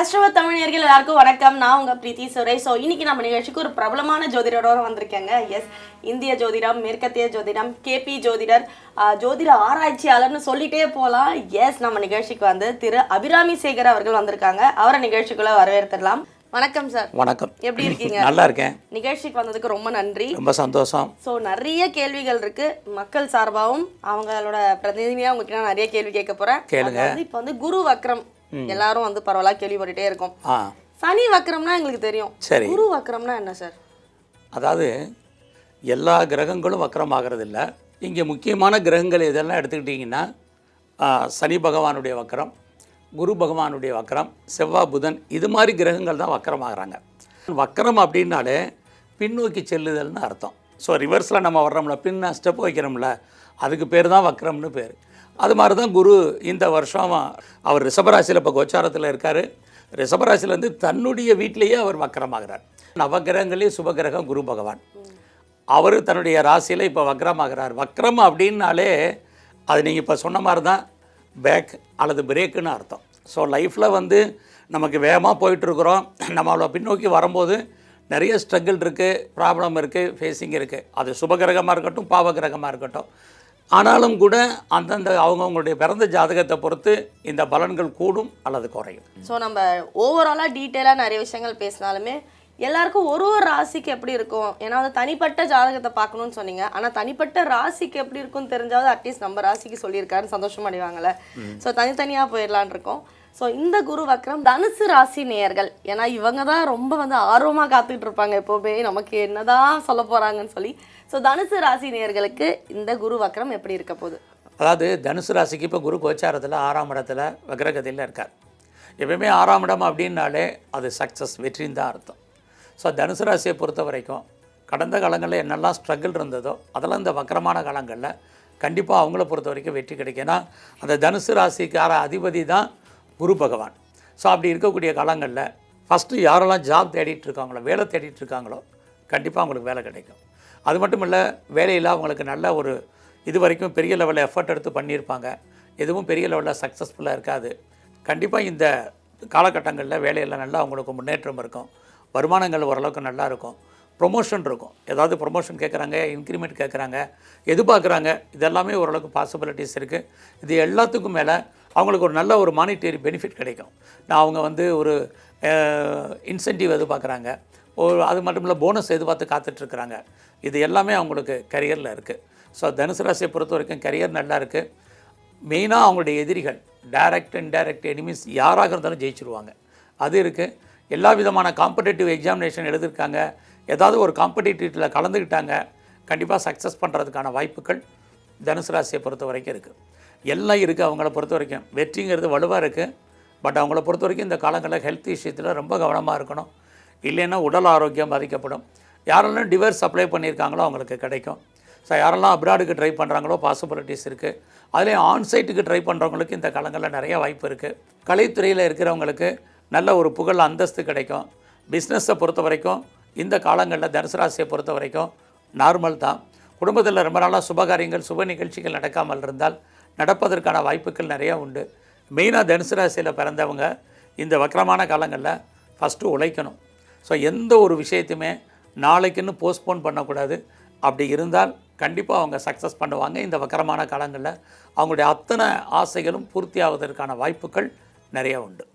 நேர்கள் எல்லாருக்கும் வணக்கம். நான் உங்க பிரீத்தி சுரேஷ். ஸோ இன்னைக்கு நம்ம நிகழ்ச்சிக்கு ஒரு பிரபலமான ஜோதிடரோட வந்திருக்கேங்க. எஸ் இந்திய ஜோதிடம் மேற்கத்திய ஜோதிடம் கேபி ஜோதிடர் ஜோதிட ஆராய்ச்சியாளர்னு சொல்லிட்டே போகலாம் எஸ் நம்ம நிகழ்ச்சிக்கு வந்து திரு அபிராமி சேகர் அவர்கள் வந்திருக்காங்க. அவரை நிகழ்ச்சிக்குள்ள வரவேற்றுடலாம் வணக்கம் சார் வணக்கம். எப்படி இருக்கீங்க? நல்லா இருக்கேன். நிகழ்ச்சிக்கு வந்ததுக்கு ரொம்ப நன்றி. ரொம்ப சந்தோஷம். ஸோ நிறைய கேள்விகள் இருக்கு. மக்கள் சார்பாகவும் அவங்களோட பிரதிநிதியாக உங்ககிட்ட நான் நிறைய கேள்வி கேட்க போறேன். கேளுங்க. இப்போ வந்து குரு வக்ரம் எல்லாரும் வந்து பரவலா கேள்விப்பட்டுட்டே இருக்கோம். சனி வக்ரம்னா எங்களுக்கு தெரியும். சரி. குரு வக்ரம்னா என்ன சார்? அதாவது எல்லா கிரகங்களும் வக்கரமாகிறது இல்லை இங்கே முக்கியமான கிரகங்கள் இதெல்லாம் எடுத்துக்கிட்டிங்கன்னா சனி பகவானுடைய வக்கரம் குரு பகவானுடைய வக்கரம் செவ்வாய் புதன் இது மாதிரி கிரகங்கள் தான் வக்கரமாகறாங்க வக்கரம் அப்படின்னாலே பின்னோக்கி செல்லுதல்னு அர்த்தம். ஸோ ரிவர்ஸில் நம்ம வர்றோம்ல பின்ன ஸ்டெப் வைக்கிறோம்ல அதுக்கு பேர் தான் வக்கரம்னு பேர். அது மாதிரி தான் குரு இந்த வருஷம் அவர் ரிஷபராசியில் இப்போ கோச்சாரத்தில் இருக்கார். ரிஷபராசிலேருந்து தன்னுடைய வீட்டிலேயே அவர் வக்கரமாகிறார். நவகிரகங்களே சுபகிரகம் குரு பகவான். அவர் தன்னுடைய ராசியில் இப்போ வக்ரமாகிறார் வக்ரம் அப்படின்னாலே அது நீங்கள் இப்போ சொன்ன மாதிரி தான் பேக் அல்லது பிரேக்குன்னு அர்த்தம். ஸோ லைஃப்பில் வந்து நமக்கு வேகமாக போயிட்டுருக்குறோம். நம்ம அவ்வளோ பின்னோக்கி வரும்போது நிறைய ஸ்ட்ரகிள் இருக்குது ப்ராப்ளம் இருக்குது ஃபேஸிங் இருக்குது அது சுபகிரகமாக இருக்கட்டும் பாவகிரகமாக இருக்கட்டும். ஆனாலும் கூட அந்தந்த அவங்கவுங்களுடைய பிறந்த ஜாதகத்தை பொறுத்து இந்த பலன்கள் கூடும் அல்லது குறையும். ஸோ நம்ம ஓவராலாக டீட்டெயிலாக நிறைய விஷயங்கள் பேசினாலுமே எல்லாருக்கும் ஒரு ஒரு ராசிக்கு எப்படி இருக்கும்? ஏன்னா வந்து தனிப்பட்ட ஜாதகத்தை பார்க்கணும்னு சொன்னீங்க. ஆனால் தனிப்பட்ட ராசிக்கு எப்படி இருக்கும்னு தெரிஞ்சாவது அட்லீஸ்ட் நம்ம ராசிக்கு சொல்லியிருக்காருன்னு சந்தோஷம் அடைவாங்கல்ல. ஸோ தனித்தனியாக போயிடலான் இருக்கோம். ஸோ இந்த குரு வக்ரம் தனுசு ராசி நேயர்கள். ஏன்னா இவங்க தான் ரொம்ப வந்து ஆர்வமாக காத்துக்கிட்டு இருப்பாங்க எப்போவுமே. நமக்கு என்னதான் சொல்ல போகிறாங்கன்னு சொல்லி. ஸோ தனுசு ராசி நேயர்களுக்கு இந்த குரு வக்ரம் எப்படி இருக்க போகுது? அதாவது தனுசு ராசிக்கு இப்போ குரு கோச்சாரத்தில் ஆறாம் இடத்துல வக்ரகதியில் இருக்கார். எப்பயுமே ஆறாம் இடம் அப்படின்னாலே அது சக்ஸஸ் வெற்றின்னு தான் அர்த்தம். ஸோ தனுசு ராசியை பொறுத்த வரைக்கும் கடந்த காலங்களில் என்னெல்லாம் ஸ்ட்ரகிள் இருந்ததோ அதெல்லாம் இந்த வக்கரமான காலங்களில் கண்டிப்பாக அவங்கள பொறுத்த வரைக்கும் வெற்றி கிடைக்கும். ஏன்னா அந்த தனுசு ராசிக்கார அதிபதி தான் குரு பகவான். ஸோ அப்படி இருக்கக்கூடிய காலங்களில் ஃபஸ்ட்டு யாரெல்லாம் ஜாப் தேடிட்டு இருக்காங்களோ வேலை தேடிட்டு இருக்காங்களோ கண்டிப்பாக அவங்களுக்கு வேலை கிடைக்கும். அது மட்டும் இல்லை வேலையில் அவங்களுக்கு நல்ல ஒரு இது வரைக்கும் பெரிய லெவலில் எஃபர்ட் எடுத்து பண்ணியிருப்பாங்க. எதுவும் பெரிய லெவலில் சக்ஸஸ்ஃபுல்லாக இருக்காது. கண்டிப்பாக இந்த காலகட்டங்களில் வேலையில் நல்லா அவங்களுக்கு முன்னேற்றம் இருக்கும். வருமானங்கள் ஓரளவுக்கு நல்லா இருக்கும். ப்ரொமோஷன் இருக்கும். ஏதாவது ப்ரொமோஷன் கேட்குறாங்க இன்க்ரிமெண்ட் கேட்குறாங்க எதிர்பார்க்குறாங்க இதெல்லாமே ஓரளவுக்கு பாசிபிலிட்டிஸ் இருக்குது இது எல்லாத்துக்கும் மேலே அவங்களுக்கு ஒரு நல்ல ஒரு மானிட்டரி பெனிஃபிட் கிடைக்கும். நான் அவங்க வந்து ஒரு இன்சென்டிவ் எதிர்பார்க்குறாங்க. ஒரு அது மட்டும் இல்லை போனஸ் எதிர்பார்த்து காத்துட்ருக்குறாங்க. இது எல்லாமே அவங்களுக்கு கரியரில் இருக்குது ஸோ தனுசு ராசியை பொறுத்த வரைக்கும் கரியர் நல்லா இருக்குது மெயினாக அவங்களுடைய எதிரிகள் டைரக்ட் அண்ட் டைரக்ட் எனிமீஸ் யாராக இருந்தாலும் ஜெயிச்சிருவாங்க. அது இருக்குது எல்லா விதமான காம்படேட்டிவ் எக்ஸாமினேஷன் எழுதியிருக்காங்க ஏதாவது ஒரு காம்படிட்டிவில் கலந்துக்கிட்டாங்க. கண்டிப்பாக சக்ஸஸ் பண்ணுறதுக்கான வாய்ப்புகள் தனுசு ராசியை பொறுத்த வரைக்கும் இருக்குது எல்லாம் இருக்குது அவங்கள பொறுத்த வரைக்கும். வெற்றிங்கிறது வலுவாக இருக்குது பட் அவங்கள பொறுத்த வரைக்கும் இந்த காலங்களில் ஹெல்த் விஷயத்தில் ரொம்ப கவனமாக இருக்கணும். இல்லைன்னா உடல் ஆரோக்கியம் பாதிக்கப்படும். யாரெல்லாம் டிவர்ஸ் அப்ளை பண்ணியிருக்காங்களோ அவங்களுக்கு கிடைக்கும். ஸோ யாரெல்லாம் அப்ராடுக்கு ட்ரை பண்ணுறாங்களோ பாசிபிலிட்டிஸ் இருக்குது அதுலேயும் ஆன்சைட்டுக்கு ட்ரை பண்ணுறவங்களுக்கு இந்த காலங்களில் நிறைய வாய்ப்பு இருக்குது கலைத்துறையில் இருக்கிறவங்களுக்கு நல்ல ஒரு புகழ் அந்தஸ்து கிடைக்கும். பிஸ்னஸை பொறுத்த வரைக்கும் இந்த காலங்களில் தனுசராசியை பொறுத்த வரைக்கும் நார்மல் தான். குடும்பத்தில் ரொம்ப நாளாக சுபகாரியங்கள் சுப நிகழ்ச்சிகள் நடக்காமல் இருந்தால் நடப்பதற்கான வாய்ப்புகள் நிறையா உண்டு. மெயினாக தனுசு ராசியில் பிறந்தவங்க இந்த வக்கரமான காலங்களில் ஃபஸ்ட்டு உழைக்கணும். ஸோ எந்த ஒரு விஷயத்தையுமே நாளைக்குன்னு போஸ்ட்போன் பண்ணக்கூடாது. அப்படி இருந்தால் கண்டிப்பாக அவங்க சக்ஸஸ் பண்ணுவாங்க. இந்த வக்கரமான காலங்களில் அவங்களுடைய அத்தனை ஆசைகளும் பூர்த்தி ஆவதற்கான வாய்ப்புகள் நிறையா உண்டு.